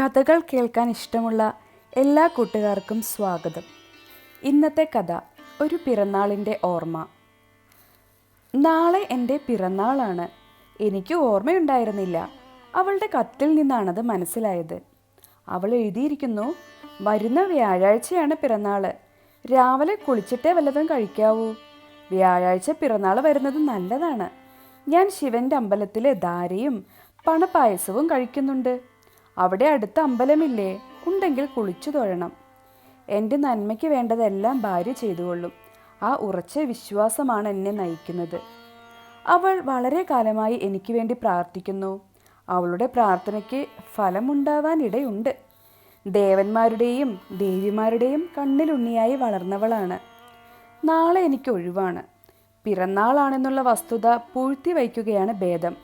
കഥകൾ കേൾക്കാൻ ഇഷ്ടമുള്ള എല്ലാ കൂട്ടുകാർക്കും സ്വാഗതം. ഇന്നത്തെ കഥ ഒരു പിറന്നാളിന്റെ ഓർമ്മ. നാളെ എന്റെ പിറന്നാളാണ്. എനിക്ക് ഓർമ്മയുണ്ടായിരുന്നില്ല. അവളുടെ കത്തിൽ നിന്നാണത് മനസ്സിലായത്. അവൾ എഴുതിയിരിക്കുന്നു വരുന്ന വ്യാഴാഴ്ചയാണ് പിറന്നാൾ രാവിലെ കുളിച്ചിട്ടേ വല്ലതും കഴിക്കാവൂ. വ്യാഴാഴ്ച പിറന്നാൾ വരുന്നത് നല്ലതാണ്. ഞാൻ ശിവന്റെ അമ്പലത്തിലെ ധാരയും പണപ്പായസവും കഴിക്കുന്നുണ്ട്. അവിടെ അടുത്ത അമ്പലമില്ലേ? ഉണ്ടെങ്കിൽ കുളിച്ചു തൊഴണം. എന്റെ നന്മയ്ക്ക് വേണ്ടതെല്ലാം ഭാര്യ ചെയ്തുകൊള്ളും. ആ ഉറച്ച വിശ്വാസമാണ് എന്നെ നയിക്കുന്നത്. അവൾ വളരെ കാലമായി എനിക്ക് വേണ്ടി പ്രാർത്ഥിക്കുന്നു. അവളുടെ പ്രാർത്ഥനയ്ക്ക് ഫലമുണ്ടാവാനിടയുണ്ട് ദേവന്മാരുടെയും ദേവിമാരുടെയും കണ്ണിലുണ്ണിയായി വളർന്നവളാണ്. നാളെ എനിക്ക് ഒഴിവാണ്. പിറന്നാളാണെന്നുള്ള വസ്തുത പൂഴ്ത്തി വയ്ക്കുകയാണ് ഭേദം.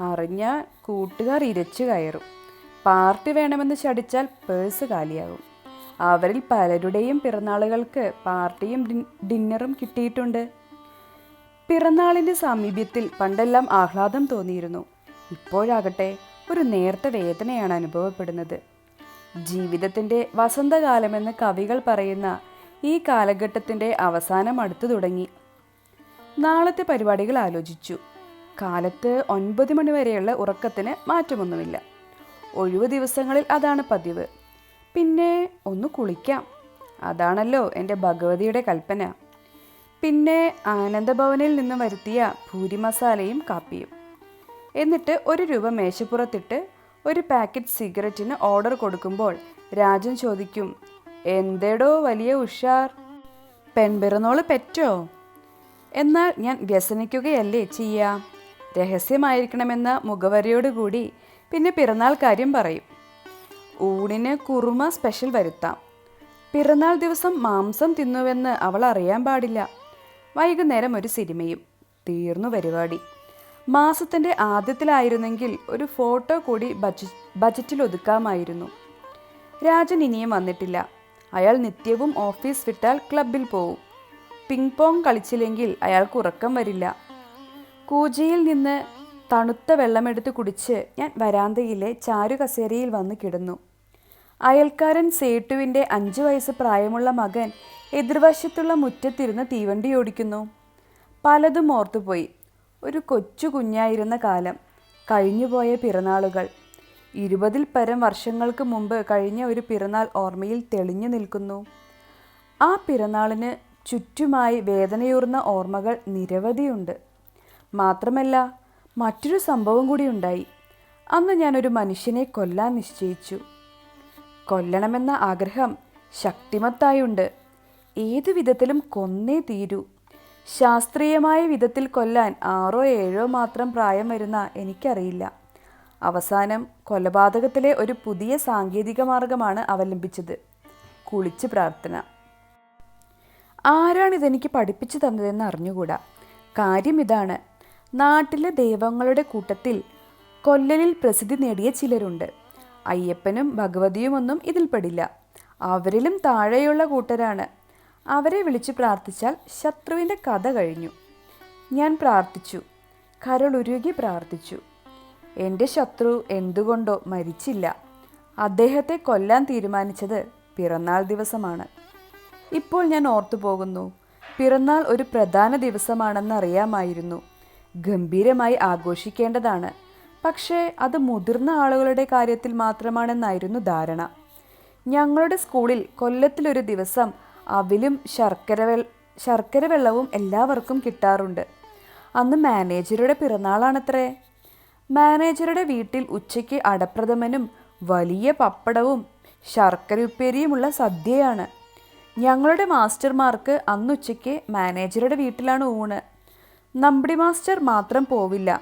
അറിഞ്ഞ കൂട്ടുകാർ ഇരച്ചു കയറും. പാർട്ടി വേണമെന്ന് ശടിച്ചാൽ പേഴ്സ് കാലിയാകും. അവരിൽ പലരുടെയും പിറന്നാളുകൾക്ക് പാർട്ടിയും ഡിന്നറും കിട്ടിയിട്ടുണ്ട്. പിറന്നാളിന്റെ സാമീപ്യത്തിൽ പണ്ടെല്ലാം ആഹ്ലാദം തോന്നിയിരുന്നു. ഇപ്പോഴാകട്ടെ ഒരു നേർത്ത വേദനയാണ് അനുഭവപ്പെടുന്നത്. ജീവിതത്തിന്റെ വസന്തകാലമെന്ന് കവികൾ പറയുന്ന ഈ കാലഘട്ടത്തിന്റെ അവസാനം അടുത്തു തുടങ്ങി. നാളത്തെ പരിപാടികൾ ആലോചിച്ചു. കാലത്ത് ഒൻപത് മണിവരെയുള്ള ഉറക്കത്തിന് മാറ്റമൊന്നുമില്ല. ഒഴിവു ദിവസങ്ങളിൽ അതാണ് പതിവ്. പിന്നെ ഒന്ന് കുളിക്കാം. അതാണല്ലോ എന്റെ ഭഗവതിയുടെ കൽപ്പന. പിന്നെ ആനന്ദഭവനിൽ നിന്നും വരുത്തിയ ഭൂരി മസാലയും കാപ്പിയും. എന്നിട്ട് ഒരു രൂപ മേശപ്പുറത്തിട്ട് ഒരു പാക്കറ്റ് സിഗരറ്റിന് ഓർഡർ കൊടുക്കുമ്പോൾ രാജൻ ചോദിക്കും എന്തേടോ വലിയ ഉഷാർ? പെൺപിറന്നോൾ പെറ്റോ? എന്നാൽ ഞാൻ വ്യസനിക്കുകയല്ലേ ചെയ്യാം? രഹസ്യമായിരിക്കണമെന്ന മുഖവരയോടുകൂടി പിന്നെ പിറന്നാൾ കാര്യം പറയും. ഊണിന് കുറുമ സ്പെഷ്യൽ വരുത്താം. പിറന്നാൾ ദിവസം മാംസം തിന്നുവെന്ന് അവൾ അറിയാൻ പാടില്ല. വൈകുന്നേരം ഒരു സിനിമയും. തീർന്നു പരിപാടി. മാസത്തിന്റെ ആദ്യത്തിലായിരുന്നെങ്കിൽ ഒരു ഫോട്ടോ കൂടി ബജ ബജറ്റിൽ ഒതുക്കാമായിരുന്നു. രാജൻ ഇനിയും വന്നിട്ടില്ല. അയാൾ നിത്യവും ഓഫീസ് വിട്ടാൽ ക്ലബിൽ പോവും. പിങ് പോങ് കളിച്ചില്ലെങ്കിൽ അയാൾക്ക് ഉറക്കം വരില്ല. കൂജയിൽ നിന്ന് തണുത്ത വെള്ളമെടുത്ത് കുടിച്ച് ഞാൻ വരാന്തയിലെ ചാരുകസേരയിൽ വന്ന് കിടന്നു. അയൽക്കാരൻ സേട്ടുവിന്റെ അഞ്ചു വയസ്സ് പ്രായമുള്ള മകൻ എതിർവശത്തുള്ള മുറ്റത്തിരുന്ന് തീവണ്ടി ഓടിക്കുന്നു. പലതും ഓർത്തുപോയി. ഒരു കൊച്ചു കുഞ്ഞായിരുന്ന കാലം കഴിഞ്ഞുപോയ പിറന്നാളുകൾ. ഇരുപതിൽ പരം വർഷങ്ങൾക്ക് മുമ്പ് കഴിഞ്ഞ ഒരു പിറന്നാൾ ഓർമ്മയിൽ തെളിഞ്ഞു നിൽക്കുന്നു. ആ പിറന്നാളിന് ചുറ്റുമായി വേദനയൂർന്ന ഓർമ്മകൾ നിരവധിയുണ്ട്. മാത്രമല്ല മറ്റൊരു സംഭവം കൂടി ഉണ്ടായി. അന്ന് ഞാനൊരു മനുഷ്യനെ കൊല്ലാൻ നിശ്ചയിച്ചു. കൊല്ലണമെന്ന ആഗ്രഹം ശക്തിമത്തായുണ്ട്. ഏതു വിധത്തിലും കൊന്നേ തീരൂ. ശാസ്ത്രീയമായ വിധത്തിൽ കൊല്ലാൻ ആറോ ഏഴോ മാത്രം പ്രായം വരുന്ന എനിക്കറിയില്ല. അവസാനം കൊലപാതകത്തിലെ ഒരു പുതിയ സാങ്കേതിക മാർഗമാണ് അവലംബിച്ചത്. കുളിച്ച് പ്രാർത്ഥന. ആരാണിതെനിക്ക് പഠിപ്പിച്ചു തന്നതെന്ന് അറിഞ്ഞുകൂടാ? കാര്യം ഇതാണ്. നാട്ടിലെ ദൈവങ്ങളുടെ കൂട്ടത്തിൽ കൊല്ലലിൽ പ്രസിദ്ധി നേടിയ ചിലരുണ്ട്. അയ്യപ്പനും ഭഗവതിയുമൊന്നും ഇതിൽപ്പെടില്ല. അവരിലും താഴെയുള്ള കൂട്ടരാണ്. അവരെ വിളിച്ചു പ്രാർത്ഥിച്ചാൽ ശത്രുവിന്റെ കഥ കഴിഞ്ഞു. ഞാൻ പ്രാർത്ഥിച്ചു. കരളുരുകി പ്രാർത്ഥിച്ചു. എന്റെ ശത്രു എന്തുകൊണ്ടോ മരിച്ചില്ല. അദ്ദേഹത്തെ കൊല്ലാൻ തീരുമാനിച്ചത് പിറന്നാൾ ദിവസമാണ്. ഇപ്പോൾ ഞാൻ ഓർത്തു പോകുന്നു പിറന്നാൾ ഒരു പ്രധാന ദിവസമാണെന്ന് അറിയാമായിരുന്നു ഗംഭീരമായി ആഘോഷിക്കേണ്ടതാണ്. പക്ഷേ അത് മുതിർന്ന ആളുകളുടെ കാര്യത്തിൽ മാത്രമാണെന്നായിരുന്നു ധാരണ. ഞങ്ങളുടെ സ്കൂളിൽ കൊല്ലത്തിലൊരു ദിവസം അവിലും ശർക്കര ശർക്കര വെള്ളവും എല്ലാവർക്കും കിട്ടാറുണ്ട്. അന്ന് മാനേജറുടെ പിറന്നാളാണത്രേ. മാനേജറുടെ വീട്ടിൽ ഉച്ചയ്ക്ക് അടപ്രഥമനും വലിയ പപ്പടവും ശർക്കര ഉപ്പേരിയുമുള്ള സദ്യയാണ്. ഞങ്ങളുടെ മാസ്റ്റർമാർക്ക് അന്നുച്ചയ്ക്ക് മാനേജറുടെ വീട്ടിലാണ് ഊണ്. നമ്പിടി മാസ്റ്റർ മാത്രം പോവില്ല.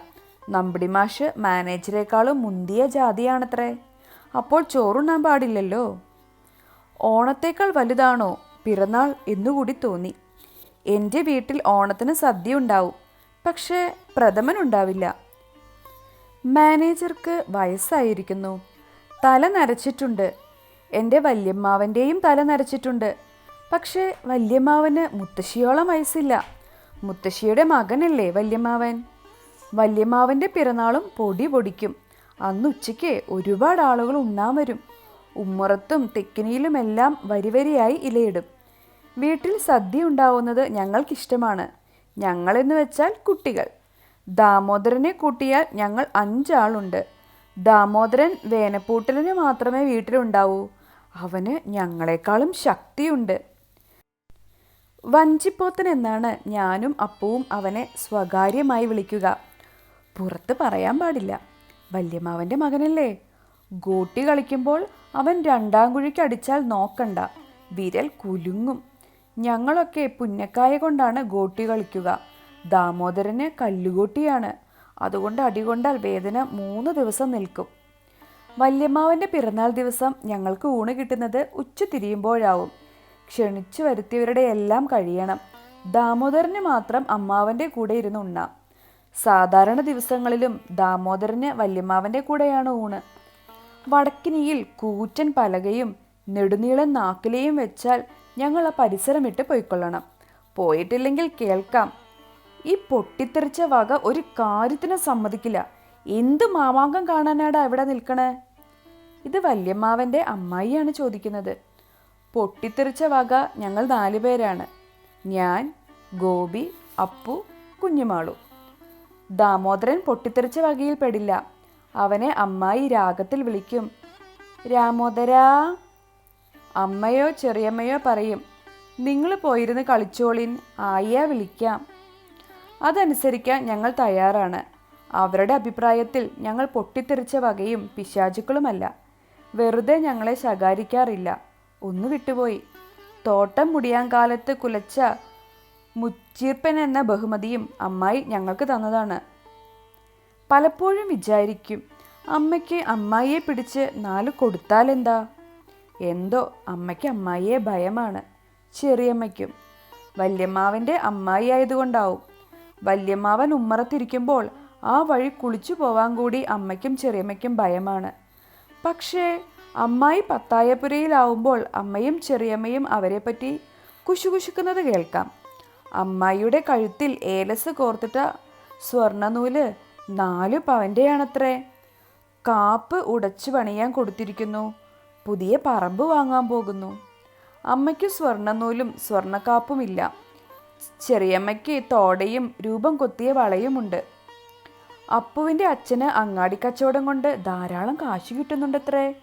നമ്പിടി മാഷ് മാനേജറേക്കാളും മുന്തിയ ജാതിയാണത്രേ. അപ്പോൾ ചോറുണ്ണാൻ പാടില്ലല്ലോ. ഓണത്തേക്കാൾ വലുതാണോ? പിറന്നാൾ എന്നുകൂടി തോന്നി. എന്റെ വീട്ടിൽ ഓണത്തിന് സദ്യ ഉണ്ടാവും പക്ഷേ പ്രഥമൻ ഉണ്ടാവില്ല മാനേജർക്ക് വയസ്സായിരിക്കുന്നു. തല നരച്ചിട്ടുണ്ട്. എന്റെ വല്യമ്മാവന്റെയും തല നരച്ചിട്ടുണ്ട്. പക്ഷേ വല്യമ്മാവന് മുത്തശ്ശിയോളം വയസ്സില്ല. മുത്തശ്ശിയുടെ മകനല്ലേ വല്യമാവൻ വല്യമാവന്റെ പിറന്നാളും പൊടി പൊടിക്കും. അന്ന് ഉച്ചയ്ക്ക് ഒരുപാട് ആളുകൾ ഉണ്ണാൻ വരും. ഉമ്മറത്തും തെക്കിനിയിലുമെല്ലാം വരിവരിയായി ഇലയിടും. വീട്ടിൽ സദ്യ ഉണ്ടാവുന്നത് ഞങ്ങൾക്കിഷ്ടമാണ്. ഞങ്ങളെന്ന് വെച്ചാൽ കുട്ടികൾ. ദാമോദരനെ കൂട്ടിയാൽ ഞങ്ങൾ അഞ്ചാളുണ്ട്. ദാമോദരൻ വേനപ്പൂട്ടലിന് മാത്രമേ വീട്ടിലുണ്ടാവൂ. അവന് ഞങ്ങളെക്കാളും ശക്തിയുണ്ട്. വഞ്ചിപ്പോത്തൻ എന്നാണ് ഞാനും അപ്പവും അവനെ സ്വകാര്യമായി വിളിക്കുക. പുറത്ത് പറയാൻ പാടില്ല. വല്യമ്മാവന്റെ മകനല്ലേ. ഗോട്ടി കളിക്കുമ്പോൾ അവൻ രണ്ടാം കുഴിക്ക് അടിച്ചാൽ നോക്കണ്ട. വിരൽ കുലുങ്ങും. ഞങ്ങളൊക്കെ പുന്നക്കായ കൊണ്ടാണ് ഗോട്ടി കളിക്കുക. ദാമോദരന് കല്ലുകോട്ടിയാണ്. അതുകൊണ്ട് അടികൊണ്ടാൽ വേദന മൂന്ന് ദിവസം നിൽക്കും. വല്യമ്മാവന്റെ പിറന്നാൾ ദിവസം ഞങ്ങൾക്ക് ഊണ് കിട്ടുന്നത് ഉച്ച തിരിയുമ്പോഴാവും ക്ഷണിച്ചു വരുത്തിയവരുടെ എല്ലാം കഴിയണം. ദാമോദരന് മാത്രം അമ്മാവന്റെ കൂടെ ഇരുന്ന് ഉണ്ണാം. സാധാരണ ദിവസങ്ങളിലും ദാമോദരന് വല്യമ്മാവന്റെ കൂടെയാണ് ഊണ്. വടക്കിനിയിൽ കൂറ്റൻ പലകയും നെടുനീളൻ നാക്കിലെയും വെച്ചാൽ ഞങ്ങൾ ആ പരിസരം വിട്ട് പോയിക്കൊള്ളണം. പോയിട്ടില്ലെങ്കിൽ കേൾക്കാം. ഈ പൊട്ടിത്തെറിച്ച വക ഒരു കാര്യത്തിനും സമ്മതിക്കില്ല. എന്ത് മാമാങ്കം കാണാനാടാ ഇവിടെ നിൽക്കണേ? ഇത് വല്യമ്മാവന്റെ അമ്മായിയാണ് ചോദിക്കുന്നത്. പൊട്ടിത്തെറിച്ച വക ഞങ്ങൾ നാലു പേരാണ്. ഞാൻ ഗോപി അപ്പു കുഞ്ഞുമാളു. ദാമോദരൻ പൊട്ടിത്തെറിച്ച വകയിൽ പെടില്ല. അവനെ അമ്മായി രാഗത്തിൽ വിളിക്കും. രാമോദര! അമ്മയോ ചെറിയമ്മയോ പറയും നിങ്ങൾ പോയിരുന്ന് കളിച്ചോളിൻ ആയിയാ വിളിക്കാം. അതനുസരിക്കാൻ ഞങ്ങൾ തയ്യാറാണ്. അവരുടെ അഭിപ്രായത്തിൽ ഞങ്ങൾ പൊട്ടിത്തെറിച്ച വകയും പിശാചുക്കളുമല്ല. വെറുതെ ഞങ്ങളെ ശകാരിക്കാറില്ല. ഒന്ന് വിട്ടുപോയി. തോട്ടം മുടിയാൻ കാലത്ത് കുലച്ച മുച്ചീർപ്പൻ എന്ന ബഹുമതിയും അമ്മായി ഞങ്ങൾക്ക് തന്നതാണ്. പലപ്പോഴും വിചാരിക്കും അമ്മയ്ക്ക് അമ്മായിയെ പിടിച്ച് നാല് കൊടുത്താലെന്താ? എന്തോ അമ്മയ്ക്ക് അമ്മായിയെ ഭയമാണ് ചെറിയമ്മയ്ക്കും. വല്യമ്മാവന്റെ അമ്മായി ആയതുകൊണ്ടാവും. വല്യമ്മാവൻ ഉമ്മറത്തിരിക്കുമ്പോൾ ആ വഴി കുളിച്ചു പോവാൻ കൂടി അമ്മയ്ക്കും ചെറിയമ്മയ്ക്കും ഭയമാണ്. പക്ഷേ അമ്മായി പത്തായപ്പുരയിലാവുമ്പോൾ അമ്മയും ചെറിയമ്മയും അവരെപ്പറ്റി കുശുകുശുക്കുന്നത് കേൾക്കാം. അമ്മായിയുടെ കഴുത്തിൽ ഏലസ് കോർത്തിട്ട സ്വർണനൂൽ നാലു പവന്റെയാണത്രേ കാപ്പ് ഉടച്ചു പണിയാൻ കൊടുത്തിരിക്കുന്നു. പുതിയ പറമ്പ് വാങ്ങാൻ പോകുന്നു. അമ്മയ്ക്ക് സ്വർണനൂലും സ്വർണക്കാപ്പുമില്ല ചെറിയമ്മയ്ക്ക് തോടയും രൂപം കൊത്തിയ വളയുമുണ്ട്. അപ്പുവിന്റെ അച്ഛന് അങ്ങാടി കച്ചവടം കൊണ്ട് ധാരാളം കാശ് കിട്ടുന്നുണ്ടത്രേ.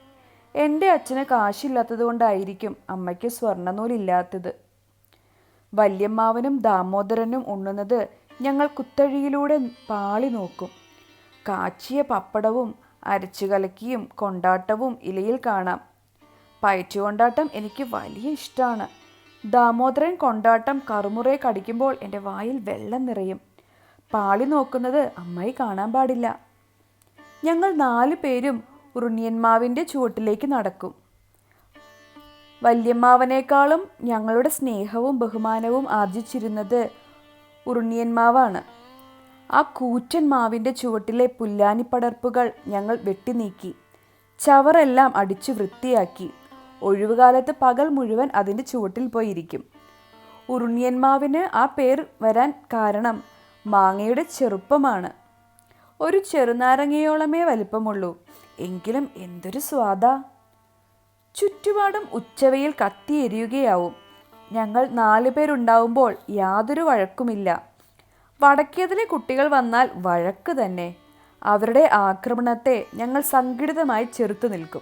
എന്റെ അച്ഛന് കാശില്ലാത്തത് കൊണ്ടായിരിക്കും അമ്മയ്ക്ക് സ്വർണനൂലില്ലാത്തത്. വല്യമ്മാവനും ദാമോദരനും ഉണ്ണുന്നത് ഞങ്ങൾ കുത്തഴിയിലൂടെ പാളി നോക്കും. കാച്ചിയ പപ്പടവും അരച്ചു കലക്കിയും കൊണ്ടാട്ടവും ഇലയിൽ കാണാം. പയറ്റു കൊണ്ടാട്ടം എനിക്ക് വലിയ ഇഷ്ടമാണ് ദാമോദരൻ കൊണ്ടാട്ടം കറുമുറയെ കടിക്കുമ്പോൾ എന്റെ വായിൽ വെള്ളം നിറയും. പാളി നോക്കുന്നത് അമ്മായി കാണാൻ പാടില്ല. ഞങ്ങൾ നാലു പേരും ഉറുണിയന്മാവിന്റെ ചുവട്ടിലേക്ക് നടക്കും. വല്യമ്മാവനേക്കാളും ഞങ്ങളുടെ സ്നേഹവും ബഹുമാനവും ആർജിച്ചിരുന്നത് ഉറുണിയന്മാവാണ് ആ കൂറ്റൻ മാവിന്റെ ചുവട്ടിലെ പുല്ലാനിപ്പടർപ്പുകൾ ഞങ്ങൾ വെട്ടിനീക്കി. ചവറെല്ലാം അടിച്ചു വൃത്തിയാക്കി. ഒഴിവുകാലത്ത് പകൽ മുഴുവൻ അതിന്റെ ചുവട്ടിൽ പോയിരിക്കും. ഉറുണിയന്മാവിന് ആ പേർ വരാൻ കാരണം മാങ്ങയുടെ ചെറുപ്പമാണ്. ഒരു ചെറുനാരങ്ങയോളമേ വലിപ്പമുള്ളൂ. എങ്കിലും എന്തൊരു സ്വാദാ. ചുറ്റുപാടും ഉച്ചവയിൽ കത്തിയെരിയുകയാവും ഞങ്ങൾ നാലു പേരുണ്ടാവുമ്പോൾ യാതൊരു വഴക്കുമില്ല. വടക്കേതിലെ കുട്ടികൾ വന്നാൽ വഴക്ക് തന്നെ. അവരുടെ ആക്രമണത്തെ ഞങ്ങൾ സംഘടിതമായി ചെറുത്തു നിൽക്കും.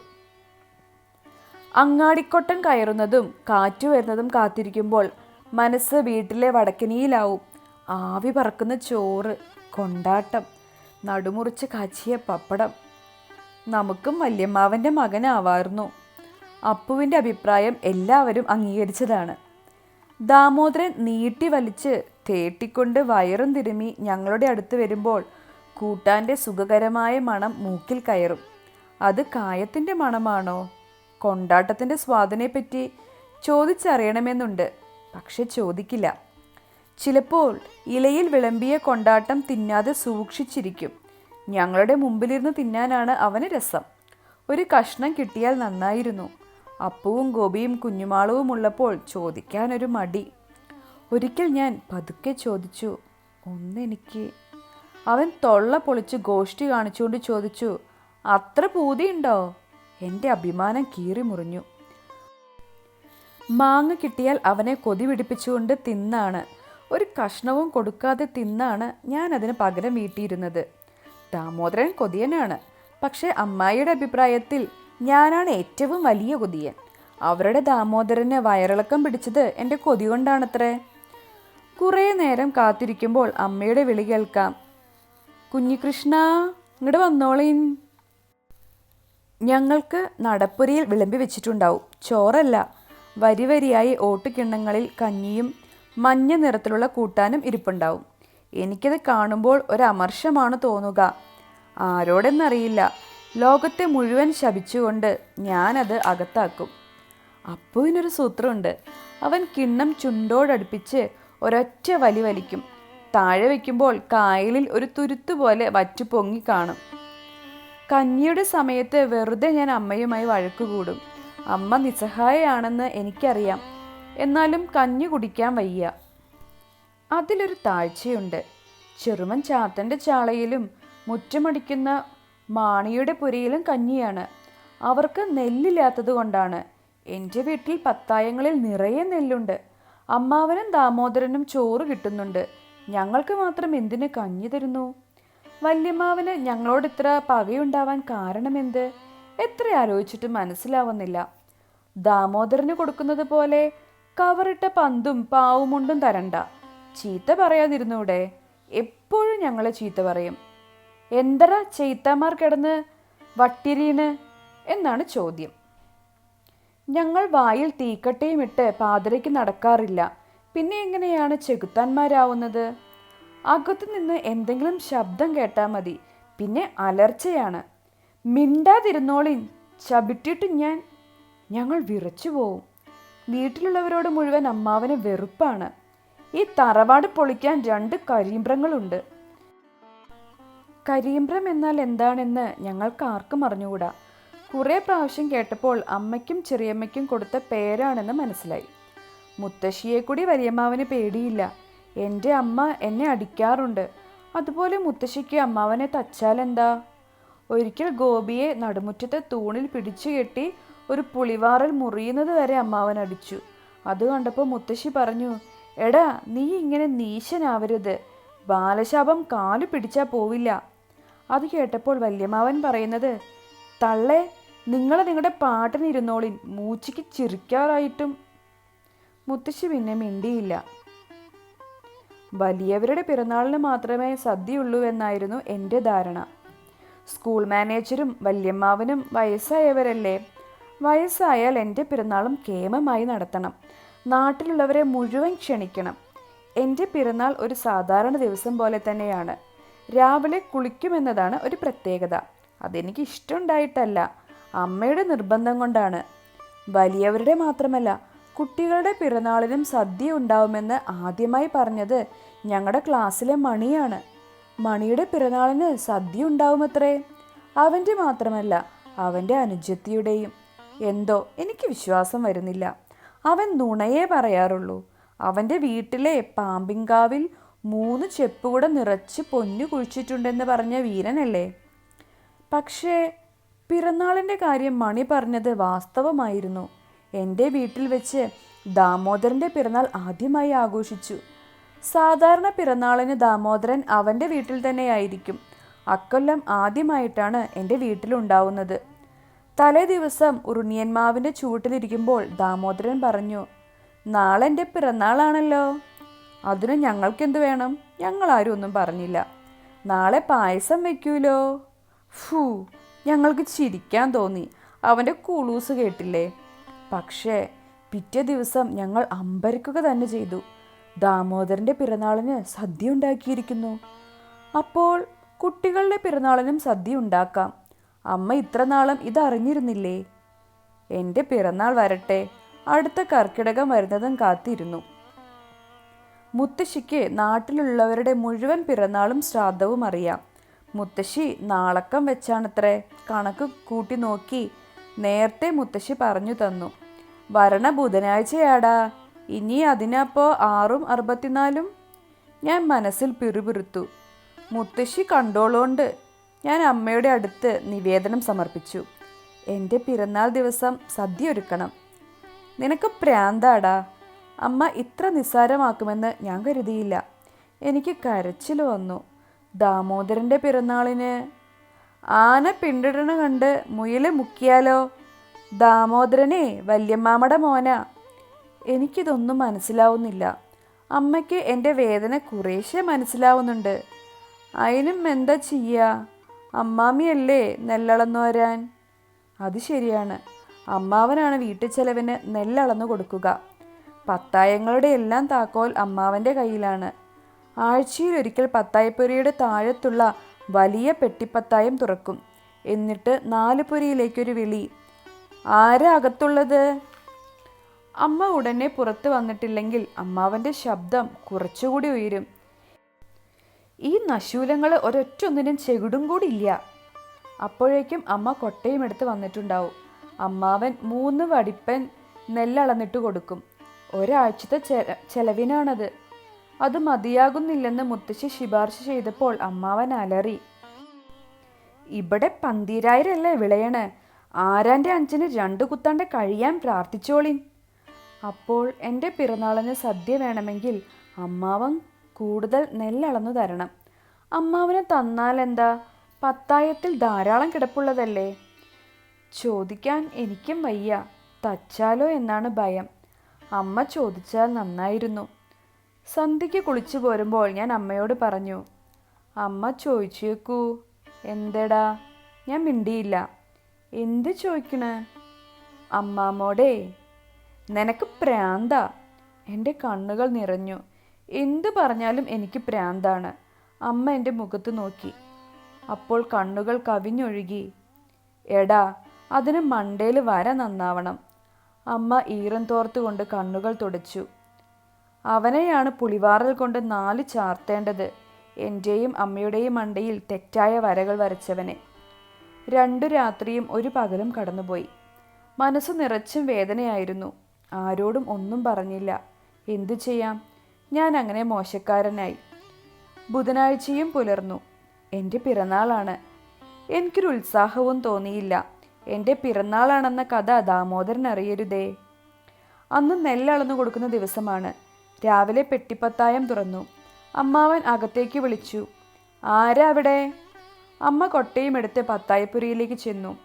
അങ്ങാടിക്കൊട്ടം കയറുന്നതും കാറ്റു വരുന്നതും കാത്തിരിക്കുമ്പോൾ മനസ്സ് വീട്ടിലെ വടക്കിനിയിലാവും. ആവി പറക്കുന്ന ചോറ് കൊണ്ടാട്ടം നടുമുറിച്ച് കാച്ചിയ പപ്പടം നമുക്കും വല്യമ്മാവന്റെ മകനാവായിരുന്നു അപ്പുവിന്റെ അഭിപ്രായം എല്ലാവരും അംഗീകരിച്ചതാണ്. ദാമോദരൻ നീട്ടി വലിച്ച് തേട്ടിക്കൊണ്ട് വയറും തിരുമി ഞങ്ങളുടെ അടുത്ത് വരുമ്പോൾ കൂട്ടാന്റെ സുഖകരമായ മണം മൂക്കിൽ കയറും. അത് കായത്തിന്റെ മണമാണോ? കൊണ്ടാട്ടത്തിന്റെ സ്വാദിനെപ്പറ്റി ചോദിച്ചറിയണമെന്നുണ്ട് പക്ഷെ ചോദിക്കില്ല. ചിലപ്പോൾ ഇലയിൽ വിളമ്പിയ കൊണ്ടാട്ടം തിന്നാതെ സൂക്ഷിച്ചിരിക്കും. ഞങ്ങളുടെ മുമ്പിലിരുന്ന് തിന്നാനാണ് അവന് രസം. ഒരു കഷ്ണം കിട്ടിയാൽ നന്നായിരുന്നു. അപ്പുവും ഗോപിയും കുഞ്ഞുമാളവും ഉള്ളപ്പോൾ ചോദിക്കാനൊരു മടി. ഒരിക്കൽ ഞാൻ പതുക്കെ ചോദിച്ചു ഒന്നെനിക്ക്? അവൻ തൊള്ള പൊളിച്ച് ഗോഷ്ടി കാണിച്ചുകൊണ്ട് ചോദിച്ചു അത്ര പൂതിയുണ്ടോ? എന്റെ അഭിമാനം കീറി മുറിഞ്ഞു. മാങ്ങ കിട്ടിയാൽ അവനെ കൊതി പിടിപ്പിച്ചുകൊണ്ട് തിന്നാണ്. ഒരു കഷ്ണവും കൊടുക്കാതെ തിന്നാണ് ഞാൻ അതിന് പകരം വീട്ടിയിരുന്നത്. ദാമോദരൻ കൊതിയനാണ്. പക്ഷേ അമ്മായിയുടെ അഭിപ്രായത്തിൽ ഞാനാണ് ഏറ്റവും വലിയ കൊതിയൻ. അവരുടെ ദാമോദരന് വയറിളക്കം പിടിച്ചത് എന്റെ കൊതി കൊണ്ടാണത്രേ. കുറേ നേരം കാത്തിരിക്കുമ്പോൾ അമ്മയുടെ വിളി കേൾക്കാം. കുഞ്ഞികൃഷ്ണ ഇങ്ങോട്ട് വന്നോളീൻ ഞങ്ങൾക്ക് നടപ്പുരയിൽ വിളമ്പി വെച്ചിട്ടുണ്ടാവും. ചോറല്ല. വരി വരിയായി ഓട്ടുകിണ്ണങ്ങളിൽ കഞ്ഞിയും മഞ്ഞ നിറത്തിലുള്ള കൂട്ടാനും ഇരിപ്പുണ്ടാവും. എനിക്കത് കാണുമ്പോൾ ഒരമർഷമാണ് തോന്നുക. ആരോടെന്നറിയില്ല. ലോകത്തെ മുഴുവൻ ശപിച്ചുകൊണ്ട് ഞാനത് അകത്താക്കും. അപ്പുവിനൊരു സൂത്രമുണ്ട്. അവൻ കിണ്ണം ചുണ്ടോടടുപ്പിച്ച് ഒരൊറ്റ വലി വലിക്കും. താഴെ വയ്ക്കുമ്പോൾ കായലിൽ ഒരു തുരുത്ത് പോലെ വറ്റു പൊങ്ങി കാണും. കഞ്ഞിയുടെ സമയത്ത് വെറുതെ ഞാൻ അമ്മയുമായി വഴക്കുകൂടും. അമ്മ നിസ്സഹായയാണെന്ന് എനിക്കറിയാം. എന്നാലും കഞ്ഞി കുടിക്കാൻ വയ്യ. അതിലൊരു താഴ്ചയുണ്ട്. ചെറുമൻ ചാത്തന്റെ ചാളയിലും മുറ്റമടിക്കുന്ന മാണിയുടെ പുരയിലും കഞ്ഞിയാണ്. അവർക്ക് നെല്ലില്ലാത്തത് കൊണ്ടാണ്. എന്റെ വീട്ടിൽ പത്തായങ്ങളിൽ നിറയെ നെല്ലുണ്ട്. അമ്മാവനും ദാമോദരനും ചോറ് കിട്ടുന്നുണ്ട്. ഞങ്ങൾക്ക് മാത്രം എന്തിന് കഞ്ഞി തരുന്നു? വല്യമ്മാവന് ഞങ്ങളോട് ഇത്ര പകയുണ്ടാവാൻ കാരണമെന്ത്? എത്ര ആലോചിച്ചിട്ട് മനസ്സിലാവുന്നില്ല. ദാമോദരന് കൊടുക്കുന്നത് പോലെ കവറിട്ട പന്തും പാവുമുണ്ടും തരണ്ട. ചീത്ത പറയാതിരുന്നൂടെ? എപ്പോഴും ഞങ്ങളെ ചീത്ത പറയും. എന്തറ ചെയ്ത്തമാർ കിടന്ന് വട്ടിരീന് എന്നാണ് ചോദ്യം. ഞങ്ങൾ വായിൽ തീക്കട്ടയും ഇട്ട് പാതിരയ്ക്ക് നടക്കാറില്ല. പിന്നെ എങ്ങനെയാണ് ചെകുത്താന്മാരാവുന്നത്? അകത്തു നിന്ന് എന്തെങ്കിലും ശബ്ദം കേട്ടാൽ മതി. പിന്നെ അലർച്ചയാണ്. മിണ്ടാതിരുന്നോളിൻ ചവിട്ടിട്ട് ഞാൻ. ഞങ്ങൾ വിറച്ചു പോവും. വീട്ടിലുള്ളവരോട് മുഴുവൻ അമ്മാവന് വെറുപ്പാണ്. ഈ തറവാട് പൊളിക്കാൻ രണ്ട് കരിമ്പ്രങ്ങളുണ്ട്. കരിമ്പ്രം എന്നാൽ എന്താണെന്ന് ഞങ്ങൾക്ക് ആർക്കും അറിഞ്ഞുകൂടാ. കുറേ പ്രാവശ്യം കേട്ടപ്പോൾ അമ്മയ്ക്കും ചെറിയമ്മയ്ക്കും കൊടുത്ത പേരാണെന്ന് മനസ്സിലായി. മുത്തശ്ശിയെ കൂടി വലിയമ്മാവന് പേടിയില്ല. എന്റെ അമ്മ എന്നെ അടിക്കാറുണ്ട്. അതുപോലെ മുത്തശ്ശിക്ക് അമ്മാവനെ തച്ചാലെന്താ ഒരിക്കൽ ഗോപിയെ നടുമുറ്റത്തെ തൂണിൽ പിടിച്ചു കെട്ടി ഒരു പുളിവാറൽ മുറിയുന്നത് വരെ അമ്മാവൻ അടിച്ചു. അത് കണ്ടപ്പോൾ മുത്തശ്ശി പറഞ്ഞു എടാ നീ ഇങ്ങനെ നീശനാവരുത്. ബാലശാപം കാലു പിടിച്ചാൽ പോവില്ല. അത് കേട്ടപ്പോൾ വല്യമാവൻ പറയുന്നത് തള്ളെ നിങ്ങൾ നിങ്ങളുടെ പാട്ടിന് ഇരുന്നോളിൻ മൂച്ചിക്ക് ചിരിക്കാറായിട്ടും. മുത്തശ്ശി പിന്നെ മിണ്ടിയില്ല. വലിയവരുടെ പിറന്നാളിന് മാത്രമേ സദ്യയുള്ളൂ എന്നായിരുന്നു എന്റെ ധാരണ. സ്കൂൾ മാനേജരും വല്യമ്മാവനും വയസ്സായവരല്ലേ? വയസ്സായാൽ എന്റെ പിറന്നാളും കേമമായി നടത്തണം. നാട്ടിലുള്ളവരെ മുഴുവൻ ക്ഷണിക്കണം. എന്റെ പിറന്നാൾ ഒരു സാധാരണ ദിവസം പോലെ തന്നെയാണ്. രാവിലെ കുളിക്കുമെന്നതാണ് ഒരു പ്രത്യേകത. അതെനിക്ക് ഇഷ്ടമുണ്ടായിട്ടല്ല അമ്മയുടെ നിർബന്ധം കൊണ്ടാണ്. വലിയവരുടെ മാത്രമല്ല കുട്ടികളുടെ പിറന്നാളിനും സദ്യ ഉണ്ടാവുമെന്ന് ആദ്യമായി പറഞ്ഞത് ഞങ്ങളുടെ ക്ലാസ്സിലെ മണിയാണ്. മണിയുടെ പിറന്നാളിന് സദ്യ ഉണ്ടാവുമത്രേ? അവന്റെ മാത്രമല്ല അവന്റെ അനുജത്തിയുടെയും. എന്തോ എനിക്ക് വിശ്വാസം വരുന്നില്ല. അവൻ നുണയേ പറയാറുള്ളൂ. അവന്റെ വീട്ടിലെ പാമ്പിങ്കാവിൽ മൂന്ന് ചെപ്പുകൂടെ നിറച്ച് പൊന്നു കുഴിച്ചിട്ടുണ്ടെന്ന് പറഞ്ഞ വീരനല്ലേ? പക്ഷേ പിറന്നാളിന്റെ കാര്യം മണി പറഞ്ഞത് വാസ്തവമായിരുന്നു. എന്റെ വീട്ടിൽ വെച്ച് ദാമോദരന്റെ പിറന്നാൾ ആദ്യമായി ആഘോഷിച്ചു. സാധാരണ പിറന്നാളിന് ദാമോദരൻ അവന്റെ വീട്ടിൽ തന്നെയായിരിക്കും. അക്കൊല്ലം ആദ്യമായിട്ടാണ് എന്റെ വീട്ടിലുണ്ടാവുന്നത്. തലേ ദിവസം ഉറുണിയന്മാവിന്റെ ചൂട്ടിലിരിക്കുമ്പോൾ ദാമോദരൻ പറഞ്ഞു നാളെ എന്റെ പിറന്നാളാണല്ലോ. അതിന് ഞങ്ങൾക്കെന്ത് വേണം? ഞങ്ങളാരും ഒന്നും പറഞ്ഞില്ല. നാളെ പായസം വെക്കൂലോ? ഫൂ ഞങ്ങൾക്ക് ചിരിക്കാൻ തോന്നി. അവന്റെ കുളൂസ് കേട്ടില്ലേ? പക്ഷേ പിറ്റേ ദിവസം ഞങ്ങൾ അമ്പരക്കുക തന്നെ ചെയ്തു. ദാമോദരന്റെ പിറന്നാളിന് സദ്യ ഉണ്ടാക്കിയിരിക്കുന്നു. അപ്പോൾ കുട്ടികളുടെ പിറന്നാളിനും സദ്യ ഉണ്ടാക്കാം. അമ്മ ഇത്ര നാളും ഇതറിഞ്ഞിരുന്നില്ലേ? എന്റെ പിറന്നാൾ വരട്ടെ. അടുത്ത കർക്കിടകം വരുന്നതും കാത്തിരുന്നു. മുത്തശ്ശിക്ക് നാട്ടിലുള്ളവരുടെ മുഴുവൻ പിറന്നാളും ശ്രാദ്ധവും അറിയാം. മുത്തശ്ശി നാളക്കം വെച്ചാണത്രേ. കണക്ക് കൂട്ടി നോക്കി നേരത്തെ മുത്തശ്ശി പറഞ്ഞു തന്നു. വരണ ബുധനാഴ്ചയാടാ. ഇനി അതിനപ്പോൾ ആറും അറുപത്തിനാലും? ഞാൻ മനസ്സിൽ പിറുപിറുത്തു. മുത്തശ്ശി കണ്ടോളോണ്ട് ഞാൻ അമ്മയുടെ അടുത്ത് നിവേദനം സമർപ്പിച്ചു. എന്റെ പിറന്നാൾ ദിവസം സദ്യ ഒരുക്കണം. നിനക്ക് പ്രാന്താടാ. അമ്മ ഇത്ര നിസ്സാരമാക്കുമെന്ന് ഞാൻ കരുതിയില്ല. എനിക്ക് കരച്ചിൽ വന്നു. ദാമോദരന്റെ പിറന്നാളിന്. ആന പിണ്ടിടണ കണ്ട് മുയൽ മുക്കിയാലോ? ദാമോദരനെ വല്യമ്മാമ്മയുടെ മോന. എനിക്കിതൊന്നും മനസ്സിലാവുന്നില്ല. അമ്മയ്ക്ക് എന്റെ വേദന കുറേശ്ശെ മനസ്സിലാവുന്നുണ്ട്. അതിനും എന്താ ചെയ്യുക അമ്മാമിയല്ലേ നെല്ലളന്നു വരാൻ? അത് ശരിയാണ്. അമ്മാവനാണ് വീട്ടു ചെലവിന് നെല്ലളന്നു കൊടുക്കുക. പത്തായങ്ങളുടെ എല്ലാം താക്കോൽ അമ്മാവന്റെ കയ്യിലാണ്. ആഴ്ചയിൽ ഒരിക്കൽ പത്തായപ്പൊരിയുടെ താഴത്തുള്ള വലിയ പെട്ടിപ്പത്തായം തുറക്കും. എന്നിട്ട് നാല് പൊരിയിലേക്കൊരു വിളി. ആരാ അകത്തുള്ളത്? അമ്മ ഉടനെ പുറത്തു വന്നിട്ടില്ലെങ്കിൽ അമ്മാവന്റെ ശബ്ദം കുറച്ചുകൂടി ഉയരും. ഈ നശൂലങ്ങൾ ഒരൊറ്റൊന്നിനും ചെകിടും കൂടി ഇല്ല. അപ്പോഴേക്കും അമ്മ കൊട്ടയും എടുത്ത് വന്നിട്ടുണ്ടാവും. അമ്മാവൻ മൂന്ന് വടിപ്പൻ നെല്ലളന്നിട്ട് കൊടുക്കും. ഒരാഴ്ചത്തെ ചെലവിനാണത്. അത് മതിയാകുന്നില്ലെന്ന് മുത്തശ്ശി ശുപാർശ ചെയ്തപ്പോൾ അമ്മാവൻ അലറി. ഇവിടെ പന്തീരായിരല്ലേ വിളയണ്? ആരാന്റെ അഞ്ചിന് രണ്ട് കുത്താണ്ട് കഴിയാൻ പ്രാർത്ഥിച്ചോളിൻ? അപ്പോൾ എന്റെ പിറന്നാളിന് സദ്യ വേണമെങ്കിൽ അമ്മാവൻ കൂടുതൽ നെല്ലളന്നു തരണം. അമ്മാവന് തന്നാലെന്താ? പത്തായത്തിൽ ധാരാളം കിടപ്പുള്ളതല്ലേ? ചോദിക്കാൻ എനിക്കും വയ്യ. തച്ചാലോ എന്നാണ് ഭയം. അമ്മ ചോദിച്ചാൽ നന്നായിരുന്നു. സന്ധ്യയ്ക്ക് കുളിച്ചു പോരുമ്പോൾ ഞാൻ അമ്മയോട് പറഞ്ഞു അമ്മ ചോദിച്ചേക്കൂ എന്തടാ? ഞാൻ മിണ്ടിയില്ല. എന്ത് ചോദിക്കണേ? അമ്മാമ്മോടെ നിനക്ക് പ്രാന്ത. എന്റെ കണ്ണുകൾ നിറഞ്ഞു. എന്തു പറഞ്ഞാലും എനിക്ക് പ്രാന്താണ്. അമ്മ എന്റെ മുഖത്ത് നോക്കി. അപ്പോൾ കണ്ണുകൾ കവിഞ്ഞൊഴുകി. എടാ അതിന് മണ്ടയിൽ വര നന്നാവണം. അമ്മ ഈറൻ തോർത്തുകൊണ്ട് കണ്ണുകൾ തുടച്ചു. അവനെയാണ് പുളിവാറൽ കൊണ്ട് നാല് ചാർത്തേണ്ടത്. എന്റെയും അമ്മയുടെയും മണ്ടയിൽ തെറ്റായ വരകൾ വരച്ചവനെ. രണ്ടു രാത്രിയും ഒരു പകലും കടന്നുപോയി. മനസ്സ് നിറച്ചും വേദനയായിരുന്നു. ആരോടും ഒന്നും പറഞ്ഞില്ല. എന്തു ചെയ്യാം? ഞാൻ അങ്ങനെ മോശക്കാരനായി. ബുധനാഴ്ചയും പുലർന്നു. എന്റെ പിറന്നാളാണ്. എനിക്കൊരു ഉത്സാഹവും തോന്നിയില്ല. എന്റെ പിറന്നാളാണെന്ന കഥ ദാമോദരൻ അറിയരുതേ. അന്ന് നെല്ലളന്നു കൊടുക്കുന്ന ദിവസമാണ്. രാവിലെ പെട്ടിപ്പത്തായം തുറന്നു. അമ്മാവൻ അകത്തേക്ക് വിളിച്ചു. ആരാ അവിടെ? അമ്മ കൊട്ടയും എടുത്ത് പത്തായപ്പുരിയിലേക്ക് ചെന്നു.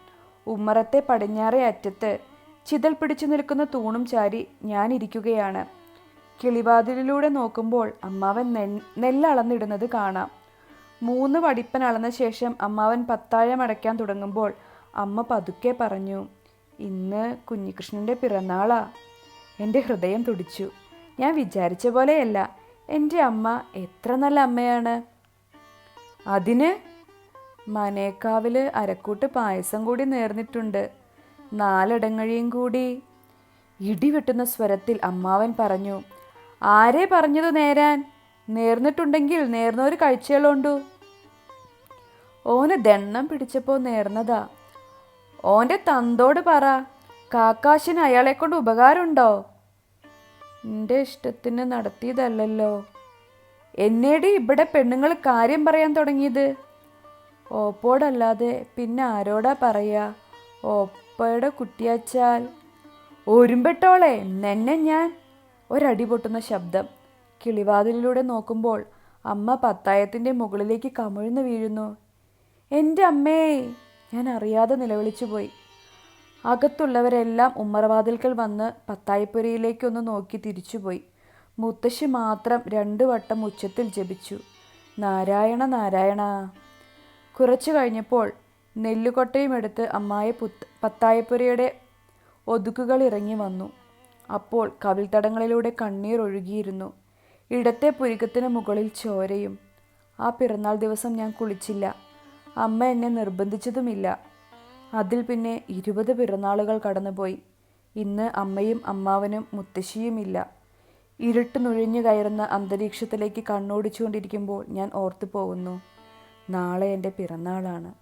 ഉമ്മറത്തെ പടിഞ്ഞാറേ അറ്റത്ത് ചിതൽ പിടിച്ചു നിൽക്കുന്ന തൂണും ചാരി ഞാൻ ഇരിക്കുകയാണ്. കിളിവാതിലിലൂടെ നോക്കുമ്പോൾ അമ്മാവൻ നെ- നെല്ലളന്നിടുന്നത് കാണാം. മൂന്ന് വടിപ്പൻ അളന്ന ശേഷം അമ്മാവൻ പത്തായം അടയ്ക്കാൻ തുടങ്ങുമ്പോൾ അമ്മ പതുക്കെ പറഞ്ഞു ഇന്ന് കുഞ്ഞികൃഷ്ണന്റെ പിറന്നാളാ. എന്റെ ഹൃദയം തുടിച്ചു. ഞാൻ വിചാരിച്ച പോലെയല്ല എന്റെ അമ്മ എത്ര നല്ല അമ്മയാണ്. അതിന്? മനേക്കാവിൽ അരക്കൂട്ട് പായസം കൂടി നേർന്നിട്ടുണ്ട്. നാലടങ്ങഴിയും കൂടി. ഇടിവെട്ടുന്ന സ്വരത്തിൽ അമ്മാവൻ പറഞ്ഞു ആരെ പറഞ്ഞത് നേരാൻ? നേർന്നിട്ടുണ്ടെങ്കിൽ നേർന്നൊരു കഴിച്ചേളുണ്ടു. ഓന് ദണ്ണം പിടിച്ചപ്പോൾ നേർന്നതാ. ഓന്റെ തന്തോട് പറ കാക്കാശിന് അയാളെ കൊണ്ട് ഉപകാരമുണ്ടോ? എന്റെ ഇഷ്ടത്തിന് നടത്തിയതല്ലല്ലോ. എന്നേടി ഇവിടെ പെണ്ണുങ്ങൾ കാര്യം പറയാൻ തുടങ്ങിയത്? ഓപ്പോടല്ലാതെ പിന്നെ ആരോടാ പറയാ? ഓപ്പയുടെ കുട്ടിയാച്ചാൽ. ഒരുമ്പെട്ടോളെ നെന്നെ ഞാൻ. ഒരടി പൊട്ടുന്ന ശബ്ദം കിളിവാതിലിലൂടെ നോക്കുമ്പോൾ അമ്മ പത്തായത്തിന്റെ മുകളിലേക്ക് കമിഴ്ന്നു വീഴുന്നു. എന്റെ അമ്മേ ഞാൻ അറിയാതെ നിലവിളിച്ചു പോയി. അകത്തുള്ളവരെല്ലാം ഉമ്മറവാതിൽക്കൽ വന്ന് പത്തായപ്പുരയിലേക്കൊന്ന് നോക്കി തിരിച്ചുപോയി മുത്തശ്ശി മാത്രം രണ്ടു വട്ടം ഉച്ചത്തിൽ ജപിച്ചു. നാരായണ നാരായണ. കുറച്ചു കഴിഞ്ഞപ്പോൾ നെല്ലുകൊട്ടയും എടുത്ത് അമ്മായ പുത്ത് പത്തായപ്പുരയുടെ ഒതുക്കുകൾ ഇറങ്ങി വന്നു. അപ്പോൾ കവിൾത്തടങ്ങളിലൂടെ കണ്ണീർ ഒഴുകിയിരുന്നു. ഇടത്തെ പുരുക്കത്തിന് മുകളിൽ ചോരയും. ആ പിറന്നാൾ ദിവസം ഞാൻ കുളിച്ചില്ല. അമ്മ എന്നെ നിർബന്ധിച്ചതുമില്ല. അതിൽ പിന്നെ ഇരുപത് പിറന്നാളുകൾ കടന്നുപോയി. ഇന്ന് അമ്മയും അമ്മാവനും മുത്തശ്ശിയുമില്ല. ഇരുട്ട് നുഴഞ്ഞു കയറുന്ന അന്തരീക്ഷത്തിലേക്ക് കണ്ണോടിച്ചുകൊണ്ടിരിക്കുമ്പോൾ ഞാൻ ഓർത്തു പോകുന്നു നാളെ എന്റെ പിറന്നാളാണ്.